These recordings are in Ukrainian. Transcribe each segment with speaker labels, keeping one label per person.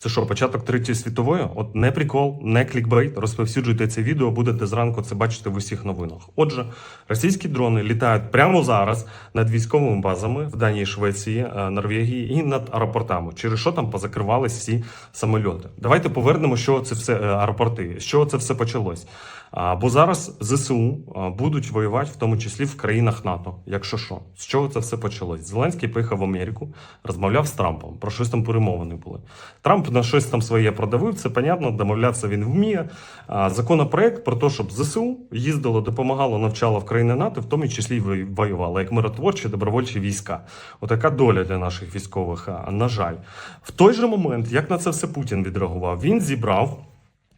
Speaker 1: Це що, початок третьої світової? От не прикол, не клікбейт. Розповсюджуйте це відео, будете зранку це бачити в усіх новинах. Отже, російські дрони літають прямо зараз над військовими базами в Данії, Швеції, е, Норвегії і над аеропортами. Через що там позакривались всі самольоти? Давайте повернемо, що це все е, аеропорти, з чого це все почалось. Бо зараз ЗСУ будуть воювати в тому числі в країнах НАТО. Якщо що, з чого це все почалось? Зеленський поїхав в Америку, розмовляв з Трампом. Про щось там перемовини були. Трамп на щось там своє продавив. Це понятно, домовлятися він вміє. Законопроект про те, щоб ЗСУ їздило, допомагало, навчало в країни НАТО, в тому числі й вою- воювало, як миротворчі добровольчі війська. Отака доля для наших військових. На жаль, в той же момент, як на це все Путін відреагував, він зібрав.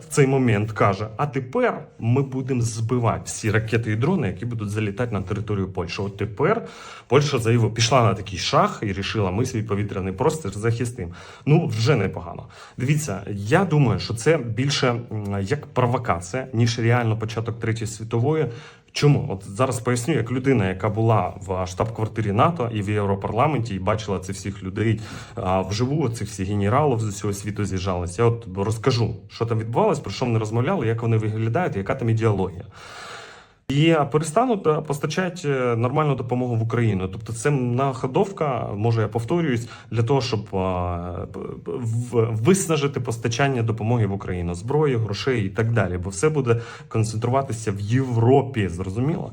Speaker 1: в цей момент каже: а тепер ми будемо збивати всі ракети і дрони, які будуть залітати на територію Польщі. От тепер Польща заявила, пішла на такий шах і рішила, ми свій повітряний простір захистимо. Ну вже непогано. Дивіться, я думаю, що це більше як провокація, ніж реально початок третьої світової. Чому? От зараз поясню, як людина, яка була в штаб-квартирі НАТО і в Європарламенті, і бачила цих всіх людей а, вживу, цих всіх генералів з усього світу з'їжджалися. Я от розкажу, що там відбувалось, про що вони розмовляли, як вони виглядають, яка там ідеологія. І перестануть е, постачати е, нормальну допомогу в Україну. Тобто, це находовка, може я повторююсь, для того, щоб е, виснажити постачання допомоги в Україну, зброї, грошей і так далі. Бо все буде концентруватися в Європі, зрозуміло.